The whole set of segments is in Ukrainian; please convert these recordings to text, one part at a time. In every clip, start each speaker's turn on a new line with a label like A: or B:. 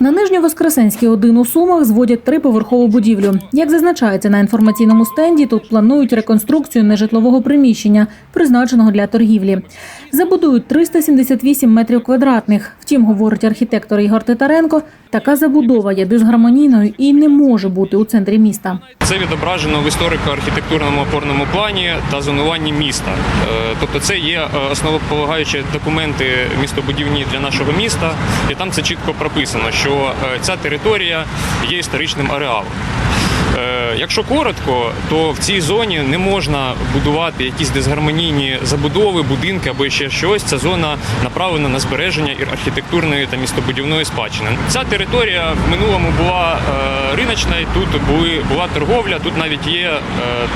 A: На Нижньовоскресенській 1 у Сумах зводять триповерхову будівлю. Як зазначається на інформаційному стенді, тут планують реконструкцію нежитлового приміщення, призначеного для торгівлі. Забудують 378 метрів квадратних. Втім, говорить архітектор Ігор Титаренко, така забудова є дисгармонійною і не може бути у центрі міста.
B: Це відображено в історико-архітектурному опорному плані та зонуванні міста. Е, Тобто, це є е, основополагаючі документи містобудівні для нашого міста, і там це чітко прописано, що е, ця територія є історичним ареалом. Е, Якщо коротко, то в цій зоні не можна будувати якісь дисгармонійні забудови, будинки або ще щось. Ця зона направлена на збереження архітектурної та містобудівної спадщини. Ця територія в минулому була риночна, і тут були була торговля. Тут навіть є е,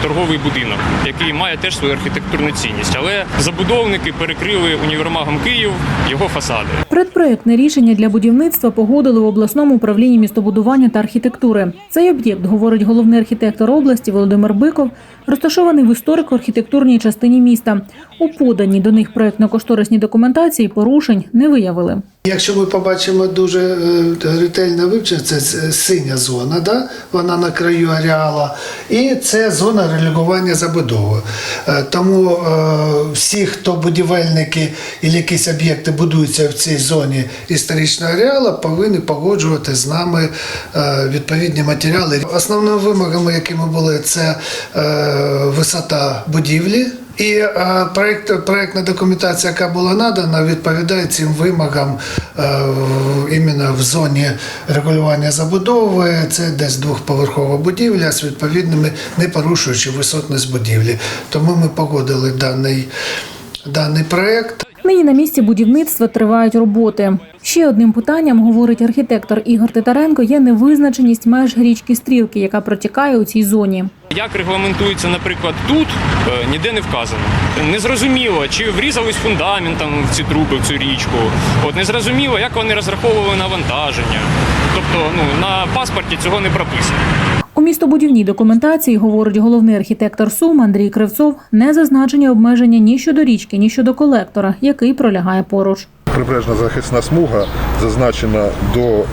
B: торговий будинок, який має теж свою архітектурну цінність. Але забудовники перекрили універмагом Київ його фасади.
A: Предпроектне рішення для будівництва погодили в обласному управлінні містобудування та архітектури. Цей об'єкт, говорить головний архітектор області Володимир Биков, розташований в історико-архітектурній частині міста. У поданій до них проектно-кошторисній документації порушень не виявили.
C: Якщо ми побачимо дуже е, ретельно вивчення, це синя зона, да? вона на краю ареала, і це зона релігування забудови. Е, Тому е, всі, хто будівельники і якісь об'єкти будуються в цій зоні історичного ареала, повинні погоджувати з нами відповідні матеріали. Основними вимогами, якими були, це висота будівлі. І е, проект, проектна документація, яка була надана, відповідає цим вимогам е, іменно в зоні регулювання забудови. Це десь двохповерхова будівля з відповідними, не порушуючи висотність будівлі. Тому ми погодили даний, даний проект.
A: Нині на місці будівництва тривають роботи. Ще одним питанням, говорить архітектор Ігор Титаренко, є невизначеність меж річки Стрілки, яка протікає у цій зоні.
B: Як регламентується, наприклад, тут е, ніде не вказано. Незрозуміло, чи врізались фундаментом в ці труби, в цю річку. От незрозуміло, як вони розраховували навантаження. Тобто, ну на паспорті цього не прописано.
A: У містобудівній документації, говорить головний архітектор Сум Андрій Кривцов, не зазначені обмеження ні щодо річки, ні щодо колектора, який пролягає поруч.
D: Прибережна захисна смуга зазначена до,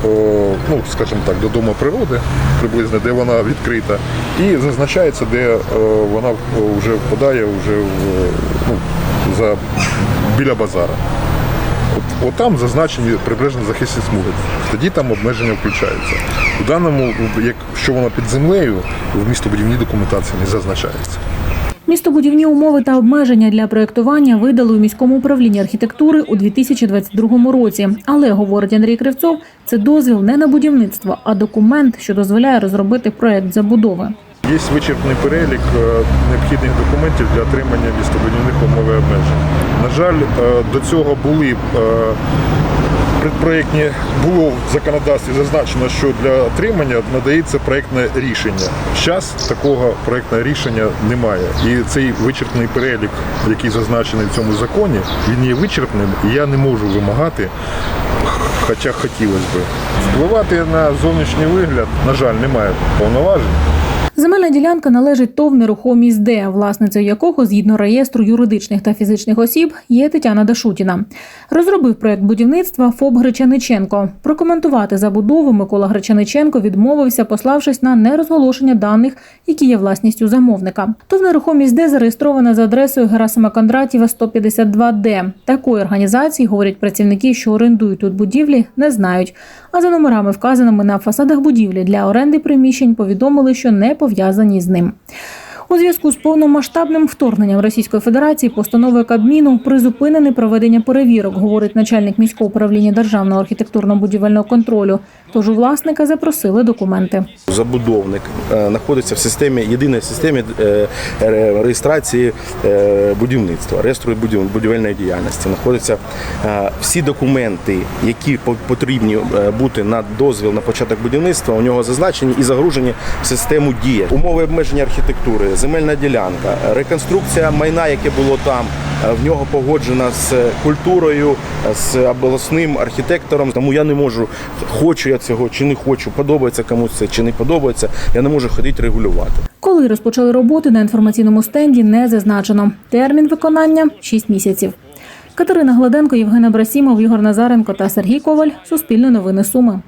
D: ну скажімо так, до Дому природи, приблизно, де вона відкрита, і зазначається, де вона вже впадає вже в, ну, за, біля базара. От, от там зазначені прибережні захисні смуги. Тоді там обмеження включаються. У даному, якщо вона під землею, в містобудівній документації не зазначається.
A: Містобудівні умови та обмеження для проєктування видали у міському управлінні архітектури у 2022 році. Але, говорить Андрій Кривцов, це дозвіл не на будівництво, а документ, що дозволяє розробити проєкт забудови.
D: Є вичерпний перелік е, необхідних документів для отримання містобудівних умов і обмежень. На жаль, е, до цього були е, предпроєктні, було в законодавстві зазначено, що для отримання надається проєктне рішення. Зараз такого проєктного рішення немає. І цей вичерпний перелік, який зазначений в цьому законі, він є вичерпним, і я не можу вимагати, хоча хотілося б. Впливати на зовнішній вигляд, на жаль, немає повноважень.
A: Земельна ділянка належить ТОВ «Нерухомість Д», власницею якого, згідно реєстру юридичних та фізичних осіб, є Тетяна Дашутіна. Розробив проект будівництва ФОБ Гречаниченко. Прокоментувати забудову Микола Гречаниченко відмовився, пославшись на нерозголошення даних, які є власністю замовника. ТОВ «Нерухомість Д» зареєстрована за адресою Герасима Кондратєва 152Д. Такої організації, говорять працівники, що орендують тут будівлі, не знають. А за номерами, вказаними на фасадах будівлі для оренди приміщень, повідомили, що не пов'язані з ним. У зв'язку з повномасштабним вторгненням Російської Федерації постановою Кабміну призупинене проведення перевірок, говорить начальник міського управління державного архітектурно-будівельного контролю. Тож у власника запросили документи.
E: Забудовник е, знаходиться в системі єдиній системі е, реєстрації е, будівництва, реєстру будів- будівельної діяльності. Знаходяться всі документи, які по- потрібні бути на дозвіл на початок будівництва. У нього зазначені і загружені в систему дія. Умови обмеження архітектури, земельна ділянка, реконструкція майна, яке було там. е, В нього погоджена з культурою, е, з обласним архітектором. Тому я не можу, хочу я цього чи не хочу, подобається комусь це чи не подобається. Я не можу ходити регулювати.
A: Коли розпочали роботи на інформаційному стенді, не зазначено. Термін виконання 6 місяців. Катерина Гладенко, Євгена Брасімов, Ігор Назаренко та Сергій Коваль. Суспільне новини Суми.